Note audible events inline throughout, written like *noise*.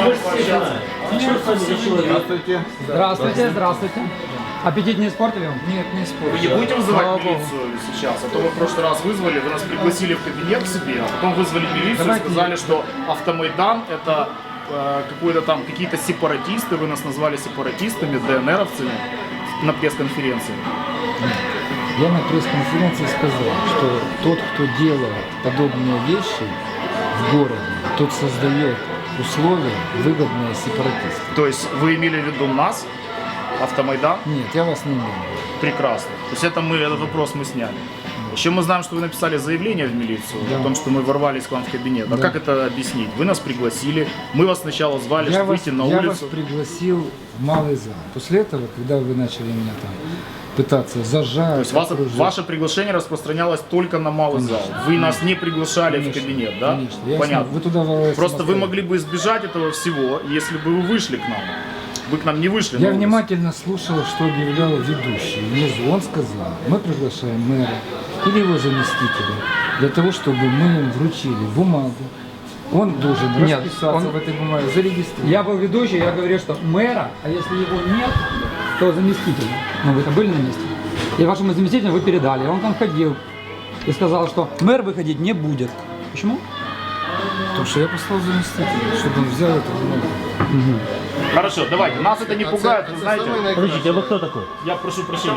Здравствуйте. Здравствуйте, здравствуйте. Аппетит не испортили вам? Нет, не Вы спорю. не будете вызывать Слава Богу. милицию сейчас? А то вы в прошлый раз вызвали, вы нас пригласили в кабинет к себе, а потом вызвали милицию Давайте- и сказали, что Автомайдан это э, какой-то там какие-то сепаратисты, вы нас назвали сепаратистами, ДНРовцами на пресс-конференции. Я на пресс-конференции сказал, что тот, кто делает подобные вещи в городе, тот создает условия, выгодные сепаратистам. То есть вы имели в виду нас, Автомайдан? Нет, я вас не имею. Прекрасно. То есть это мы, этот вопрос мы сняли. Еще мы знаем, что вы написали заявление в милицию Да. о том, что мы ворвались к вам в кабинет. А Да. как это объяснить? Вы нас пригласили, мы вас сначала звали, Я чтобы вас, выйти на я вас улицу. пригласил в малый зал. После этого, когда вы начали меня там пытаться зажать, То есть вас- ваше приглашение распространялось только на малый зал. Вы нас не приглашали в Конечно, кабинет, да? Конечно. Я Понятно. Вы туда Просто вы могли бы избежать этого всего, если бы вы вышли к нам. Вы к нам не вышли. Я внимательно слушал, что объявлял ведущий. Внизу он сказал, мы приглашаем мэра или его заместителя для того, чтобы мы им вручили бумагу. Он должен Нет, расписаться он- в этой бумаге, зарегистрировать. Я был ведущий, я говорил, что мэра, а если его нет, то заместитель. Ну, вы там были на месте. И вашему заместителю вы передали. Он там ходил и сказал, что мэр выходить не будет. Почему? Потому что я послал заместителя, чтобы он взял эту бумагу. Хорошо, давайте. Нас это не пугает, вы знаете. Подождите, а вы кто такой? Я прошу прощения.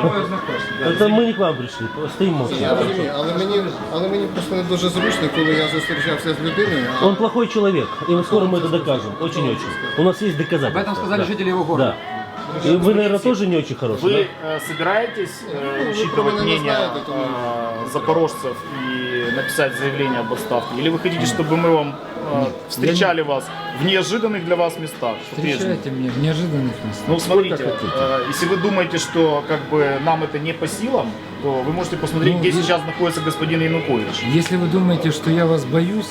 Это ми не к вам прийшли, стоїмо. Я розумію, але мені, але мені просто не дуже зручно, коли я зустрічався з людиною. а Он плохой человек, и скоро мы это докажем. Очень-очень. У нас есть Об доказательства. этом сказали Да. жители его города. Да. И вы, наверное, тоже не очень хороший, Вы да? э, собираетесь э, Ну, учитывать мнение э, запорожцев и написать заявление об отставке? Или вы хотите, чтобы мы вам э, встречали вас в неожиданных для вас местах? по-прежнему? Встречайте меня в неожиданных местах. Ну, смотрите, э, если вы думаете, что как бы нам это не по силам, то вы можете посмотреть, Ну, где вы- сейчас находится господин Янукович. Если вы думаете, что я вас боюсь,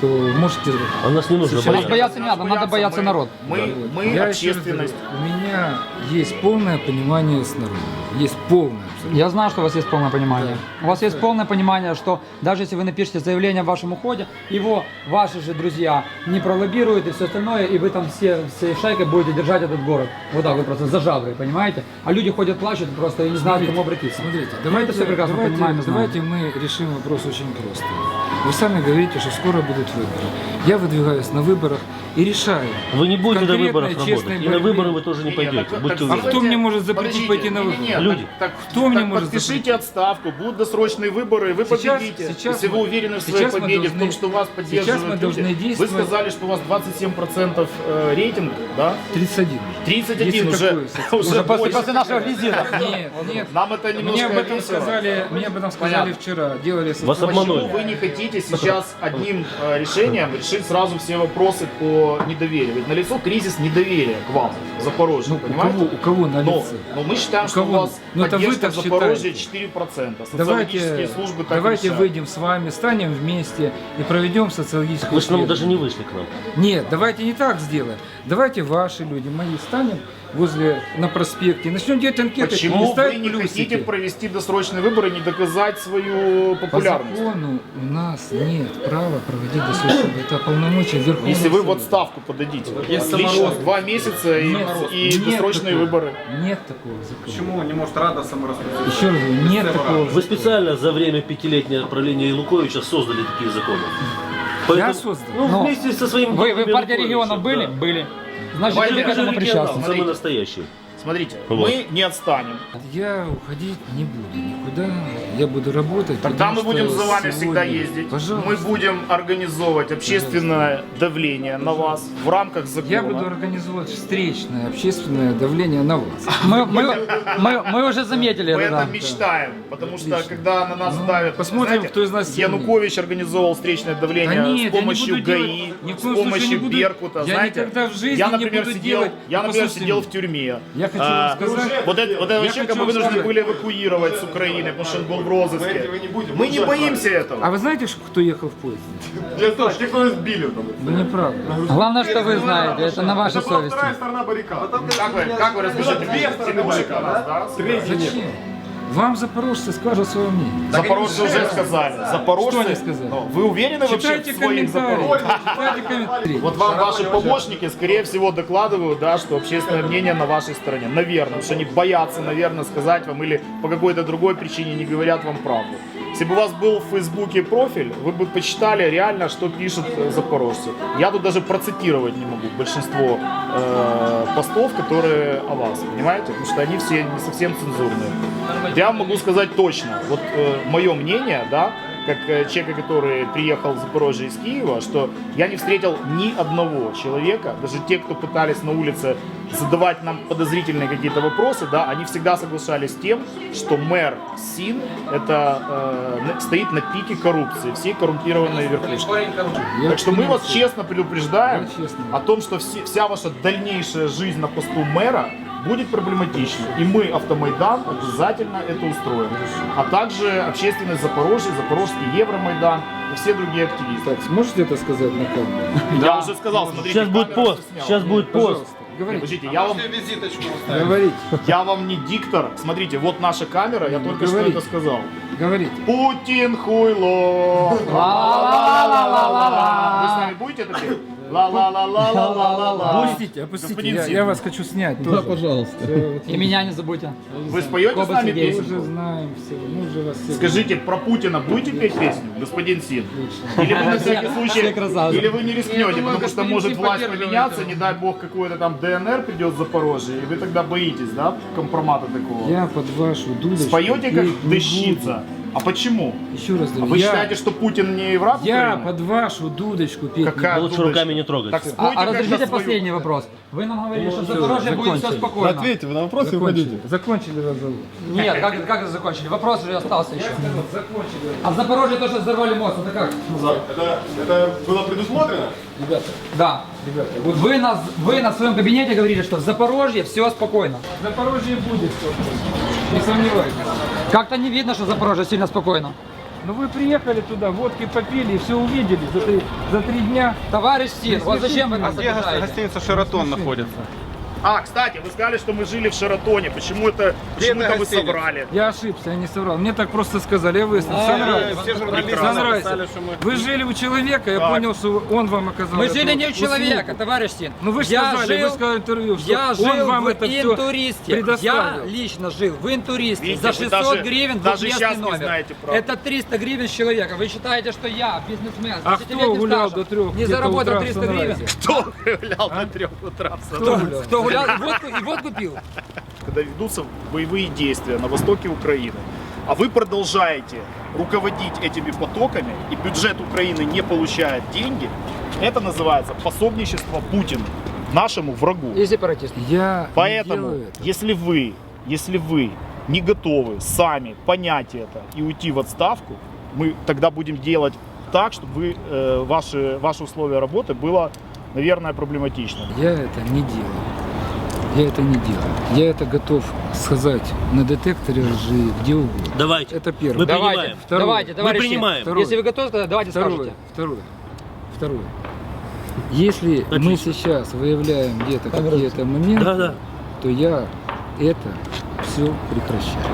то можете... А нас не нужно Сейчас- Нас бояться. не надо, надо бояться мы, народ. Мы, мы Я общественность. говорю, у меня есть полное понимание с народом. Есть полное абсолютно. Я знаю, что у вас есть полное понимание. У вас есть полное понимание, что даже если вы напишете заявление о вашем уходе, его ваши же друзья не пролоббируют и все остальное, и вы там все, всей шайкой будете держать этот город. Вот так вот просто за жабры, понимаете? А люди ходят, плачут просто и не знают, к кому обратиться. Смотрите, Мы давайте, это все прекрасно давайте, понимаем и знаем. давайте мы решим вопрос очень просто. Вы сами говорите, что скоро будут выборы. Я выдвигаюсь на выборах и решаю. Вы не будете выборов честной работать. И на выборы вы тоже не Нет, пойдете. так- Будьте так. А кто мне может запретить Подождите, пойти на выборы? так- Люди. Так, Кто мне так может подпишите отставку, будут досрочные выборы, и вы Сейчас- победите. сейчас если вы мы- уверены в своей сейчас мы победе, в должны- том, что вас поддерживают сейчас мы люди. должны Вы действовать. сказали, что у вас 27% э, рейтинг, да? 31. 31 Есть уже, такое, *laughs* уже Уже после, после нашего визита. Нет, нет. Нам это немножко Мне об этом весело. сказали, мне об этом сказали Понятно. вчера. Делали Вас обманули. Почему вы не хотите сейчас одним э, решением решить сразу все вопросы по недоверию? Ведь налицо кризис недоверия к вам, Запорожью, Ну, у понимаете? кого, у кого на Но, но мы считаем, У что у кого? вас Ну, это вы поддержка так в Запорожье считаете. 4%. Социологические Давайте, службы так давайте решают. выйдем с вами, станем вместе и проведем социологическую Вы же нам даже не вышли к нам. Нет, давайте не так сделаем. Давайте ваши люди, мои, станем возле на проспекте, начнем делать анкеты. Почему вы не плюсики. хотите провести досрочные выборы и не доказать свою По популярность? закону у нас нет права проводить досрочные Это полномочия Верховного Если вы в отставку подадите, Есть отлично, два месяца и, Нет, и нет досрочные такого. выборы. Нет такого закона. Почему не может Рада самораспределиться? Еще раз говорю, нет такого Вы специально за время пятилетнего правления Януковича создали такие законы. Поэтому- создал. Ну, Но вместе со своим... Вы, вы в партии Януковичем, регионов были? да. Были. Значит, вы к этому причастны. самый настоящий. Смотрите, Вот. мы не отстанем. Я уходить не буду никуда. Я буду работать. Тогда мы будем что за вами сегодня- всегда ездить. Пожалуйста. Мы будем организовывать общественное давление на вас в рамках закона. Я буду организовывать встречное общественное давление на вас. Мы, *laughs* мы, мы, мы уже заметили Мы это. да. это мечтаем, потому что Отлично. когда на нас Ну, давят, посмотрим, знаете, кто из нас сильнее. Янукович организовал встречное давление Да нет, с не помощью ГАИ, делать- с помощью не Беркута. я знаете, никогда в жизни я, не например, буду сидел, делать- я, например, сидел в тюрьме. Я хочу А, вам сказать- вот, это, вот этого Я человека мы вынуждены сказать- были эвакуировать с Украины, потому что он был в розыске. этого не будем. Мы не боимся этого. А вы знаете, что- кто ехал в поезде? Я те, кто сбили там. Ну, неправда. Главное, что вы знаете, это на вашей Это была совести. вторая сторона баррикад. Как вы, как вы разрешите Две стороны баррикад, да? Нет. Вам запорожцы скажут свое мнение. Запорожцы уже сказали. Запорожцы. Что они сказали? Ну, Вы уверены вообще Читайте в своих комментарии. запорожцах? Читайте комментарии. Вот вам ваши помощники, скорее всего, докладывают, да, что общественное мнение на вашей стороне. Наверное, потому что они боятся, наверное, сказать вам или по какой-то другой причине не говорят вам правду. Если бы у вас был в Фейсбуке профиль, вы бы почитали реально, что пишут э, запорожцы. Я тут даже процитировать не могу большинство э, постов, которые о вас, понимаете? Потому что они все не совсем цензурные. Я вам могу сказать точно, вот мое мнение, да, как э, человека, который приехал в Запорожье из Киева, что я не встретил ни одного человека, даже те, кто пытались на улице задавать нам подозрительные какие-то вопросы, да, они всегда соглашались с тем, что мэр Син это э, стоит на пике коррупции, всей коррумпированной верхушки. Так что мы вас честно предупреждаем о том, что все- вся ваша дальнейшая жизнь на посту мэра будет проблематичной. И мы, Автомайдан, обязательно это устроим. А также общественность Запорожья, Запорожский Евромайдан и все другие активисты. Так, сможете это сказать на камеру? Я уже сказал, смотрите, Сейчас будет камера пост. сняла. Сейчас будет пост. Пожалуйста, говорите. Подождите, я вам, Визиточку. Говорите, я вам не диктор. Смотрите, вот наша камера, я только что говорите. это сказал. говорите. Путин хуйло. Ла-ла-ла-ла-ла-ла-ла. Вы с нами будете это петь? Ла-ла-ла-ла-ла-ла-ла. Опустите, опустите. Господин Я, я вас хочу снять тоже. пожалуйста. И меня не забудьте. Вы споете с Коба нами. Мы уже знаем все, мы уже вас всех Скажите, про Путина будете петь песню, господин Син? Или вы на всякий случай, Все красавцы. или вы не рискнете, думаю, потому что господин может Син власть поддерживает поменяться, не дай бог какой-то там ДНР придет в Запорожье, и вы тогда боитесь, да, компромата такого? Я под вашу дудочку. Споете как петь не дыщица. А почему? Еще раз А говорю. вы я, считаете, что Путин не враг я Украины? под вашу дудочку петь не Лучше дудочка? руками не трогать. Так А, а разрешите свою. последний вопрос. Вы нам говорили, что в Запорожье будет все закончили. спокойно. Ответьте вы на вопрос и Закончили, уходите. закончили разговор. Нет, как, как это закончили? Вопрос же остался еще. Закончили. А в Запорожье то, что взорвали мост, это как? Это, это было предусмотрено? Ребята, Да. ребята, вот Вы на, вы на своем кабинете говорили, что в Запорожье все спокойно. в Запорожье будет все. Не сомневайтесь. Как-то не видно, что Запорожье сильно спокойно. Ну вы приехали туда, водки попили и все увидели за три, за три дня. Товарищ Син, вот зачем вы нас Где обижаете? гостиница Шератон находится? А, кстати, вы сказали, что мы жили в Шаратоне. Почему это, почему это вы гостиница? соврали? Я ошибся, я не соврал. Мне так просто сказали, я выяснил. А. Все журналисты написали, что мы... Вы жили у человека, я Так. понял, что он вам оказал. Мы эту жили не у человека, услугу. товарищ Син. Ну вы же я сказали, жил, вы сказали в интервью, что я он жил вам в это все интуристе. Я предоставил. лично жил в интуристе Видите, за вы 600 даже- гривен даже двухместный сейчас не номер. знаете правду. Это 300 гривен с человека. Вы считаете, что я, бизнесмен, с А 10 кто гулял стажем, до трех не где-то заработал утра в 300 гривен? Санрайзе? Кто гулял до трех утра в Кто, Санрайзе? кто гулял и водку, и водку пил? когда ведутся боевые действия на востоке Украины, а вы продолжаете руководить этими потоками, и бюджет Украины не получает деньги, это называется пособничество Путину, нашему врагу. И сепаратист. Я Поэтому, если вы, если вы не готовы сами понять это и уйти в отставку, мы тогда будем делать так, чтобы вы, э, ваши, ваши условия работы было, наверное, проблематично. Я это не делаю. Я это не делаю. Я это готов сказать на детекторе лжи, где угодно. Давайте. Это первое. Мы Давайте, принимаем. Второе. давайте, Мы товарищи. принимаем. Второе. Если вы готовы сказать, давайте Второе, скажете. второе, второе. Если мы Отлично. сейчас выявляем где-то какие-то моменты, Да, да. то я это все прекращаю.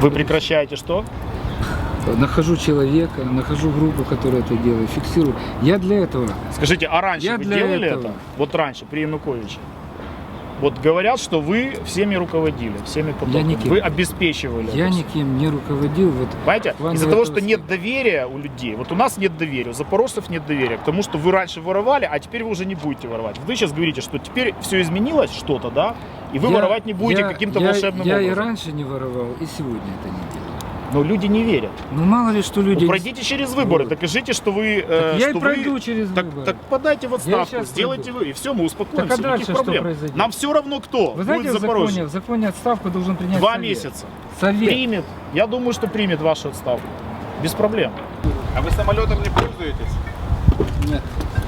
Вы прекращаете что? Нахожу человека, нахожу группу, которая это делает, фиксирую. Я для этого Скажите, а раньше Я вы для делали этого. это? Вот раньше, при Януковиче? Вот говорят, что вы всеми руководили, всеми потоками. никем. Вы обеспечивали. я никем не руководил. Вот Понимаете? Из-за того, что нет доверия у людей, вот у нас нет доверия, у запорожцев нет доверия к тому, что вы раньше воровали, а теперь вы уже не будете воровать. Вы сейчас говорите, что теперь все изменилось, что-то, да, и вы я- воровать не будете я- каким-то я- волшебным Я и образом. раньше не воровал, и сегодня это не делаю. Но люди не верят. Ну мало ли что люди... Ну, пройдите через выборы, Вот. докажите, что вы... э, Так я и что пройду вы... через Так, выборы. так подайте в отставку, щас сделайте пройду. вы, и все, мы успокоимся, Так а дальше никаких что проблем. произойдет? Нам все равно кто Вы знаете, будет в в Запорожье. законе, в законе отставку должен принять Два совет. месяца. Совет. Примет. Я думаю, что примет вашу отставку. Без проблем. А вы самолетом не пользуетесь? Нет,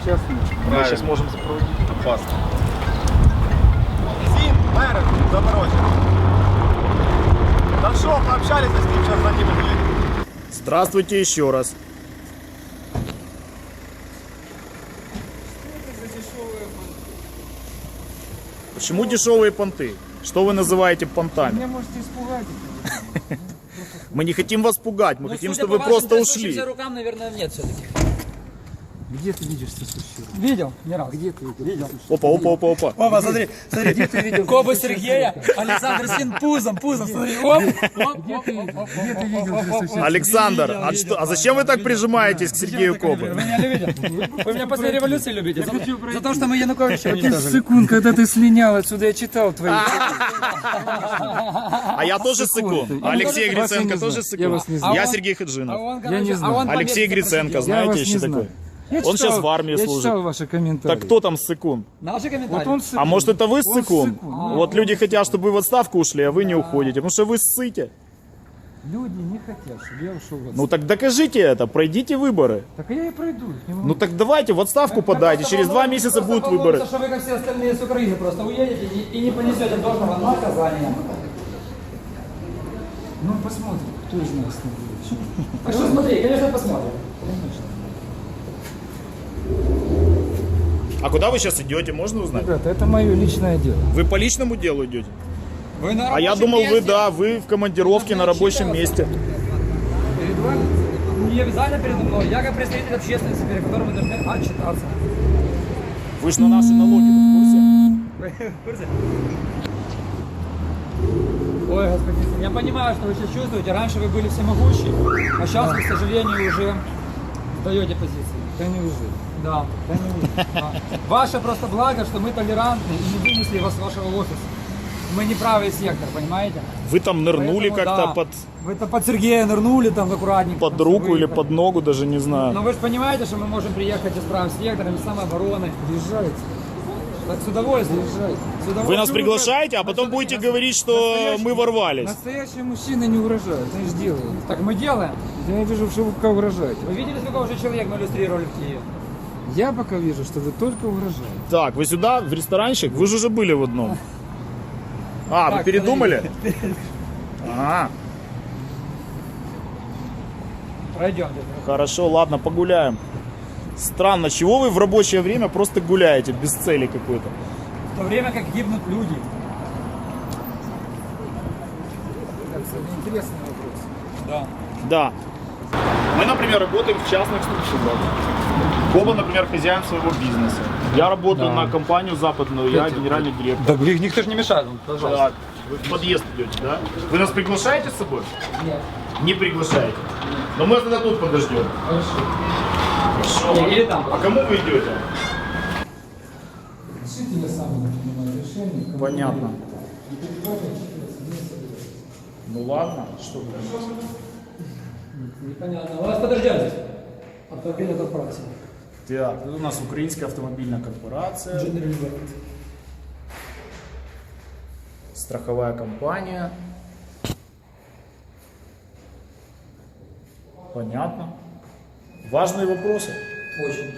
сейчас нет. Мы сейчас можем запроводить. Опасно. Син, мэр Запорожья. Да что, пообщались с ним, сейчас за ним уедем. Здравствуйте еще раз. Почему дешевые понты? Что вы называете понтами? Меня можете испугать. *laughs* Мы не хотим вас пугать, мы Ну, хотим, чтобы вы просто ушли. рукам, наверное, нет все-таки. Где ты видишь сосущую? Видел? Не раз. Где ты видел? Опа, опа, опа, опа. Опа, смотри, смотри, где ты видел? Коба Сергея, Александр Син пузом, пузом, смотри, оп, оп, Где ты видел? Александр, а, что, а зачем вы так прижимаетесь к Сергею Вы Кобе? меня любите? *laughs* Вы меня после революции любите? За, за то, что мы Януковича уничтожили. секунд, когда ты слинял отсюда, я читал твои. А я тоже сыкун. А Алексей Вас я Гриценко не тоже сыкун. Я вас не Я знаю. Сергей А Хаджинов. он, Я не знаю. а Алексей Гриценко, знаете еще не такой? Я Он читал- сейчас в армии я служит. читал ваши комментарии. Так кто там сыкун? Наши комментарии. Вот он А может это вы Он ссыкун? ссыкун. Вот люди хотят, чтобы вы в отставку ушли, а вы не уходите, потому что вы ссыте. Люди не хотят, чтобы я ушел в отставку. Ну так докажите это, пройдите выборы. Так я и пройду. не Ну так давайте в отставку подайте, через два месяца будут выборы. что вы, как все остальные с Украины, просто уедете и, и не понесете должного наказания. Ну посмотрим, кто из нас не будет. *laughs* Так что смотри, конечно, посмотрим. А куда вы сейчас идете, можно узнать? Ребята, это мое личное дело. Вы по личному делу идете? Вы на А я думал, вы, месте. да, вы в командировке на рабочем месте. Перед вами не обязательно передо мной. Я как представитель общественности, перед которым вы должны отчитаться. Вы же на наши налоги в курсе? Вы *laughs* в курсе? Ой, господин, я понимаю, что вы сейчас чувствуете. Раньше вы были всемогущие, а сейчас вы, к сожалению, уже сдаете позиции. Да неужели? Да. Да неужели? Да. Ваше просто благо, что мы толерантны и не вынесли вас с вашего офиса. Мы не правый сектор, понимаете? Вы там нырнули Поэтому, как-то да, под, Вы-то под Сергея нырнули там аккуратненько. под там руку или под ногу, даже не Но знаю. вы же понимаете, что мы можем приехать и справим секторами самообороны. Приезжайте, Так с удовольствием. С удовольствием. Вы нас приглашаете, а потом будете говорить, что мы ворвались. Настоящие мужчины не угрожают, они же делают. Так мы делаем. Я вижу, что вы пока угрожаете. Вы видели, сколько уже человек мы иллюстрировали в Киеве? Я пока вижу, что вы только угрожаете. Так, вы сюда, в ресторанчик? Вы же уже были в одном. А, вы Так, передумали? Ага, Пройдемте. хорошо, ладно, погуляем. Странно, чего вы в рабочее время просто гуляете без цели какой-то? В то время как гибнут люди. Это интересный вопрос. Да. Да. Мы, например, работаем в частных случаях. Коба, например, хозяин своего бизнеса. Я работаю на компанию западную, я генеральный директор. Так никто же не мешает. Так, вы в подъезд идете, да? Вы нас приглашаете с собой? Нет. Не приглашаете. Но мы тогда тут подождем. Хорошо. Или там. А кому вы идете? Решите я сам не принимаю решение. Понятно. Ну ладно, что вы Непонятно. Вас подождем здесь. Автомобильная корпорация. Так, тут у нас украинская автомобильная корпорация, страховая компания. Понятно. Важные вопросы. Очень.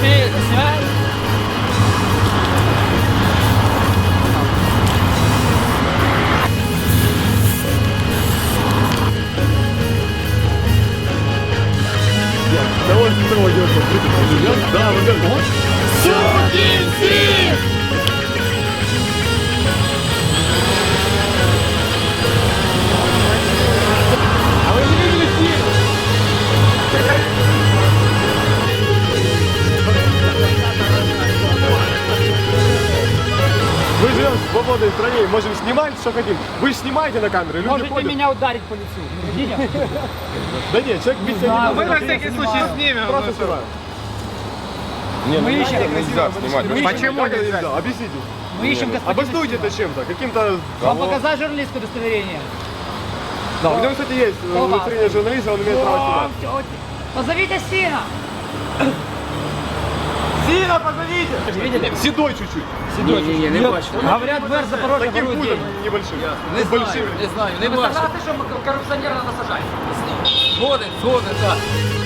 Ты のように、やった、もう、そう、きん свободной стране можем снимать, что хотим. Вы снимаете на камеру, люди Можете ходят. меня ударить по лицу. *laughs* Да нет, человек бить себя не мы на всякий случай снимем. Просто снимаем. Не, Мы ищем, нельзя снимать. Почему нельзя? Объясните. мы ищем господина Обоснуйте это чем-то, каким-то... Вам показать журналистское удостоверение? Да, у него, кстати, есть э, удостоверение журналиста, он имеет право снимать. Позовите сына. Сильно позовите! Видели? Седой чуть-чуть. Седой. Не, не, не бачу. Говорят, мэр Запорожья Таким пузом небольшим. Не знаю, не знаю, не Ви бачу. сказали, що корупціонера сажати? Згоден, згоден, так.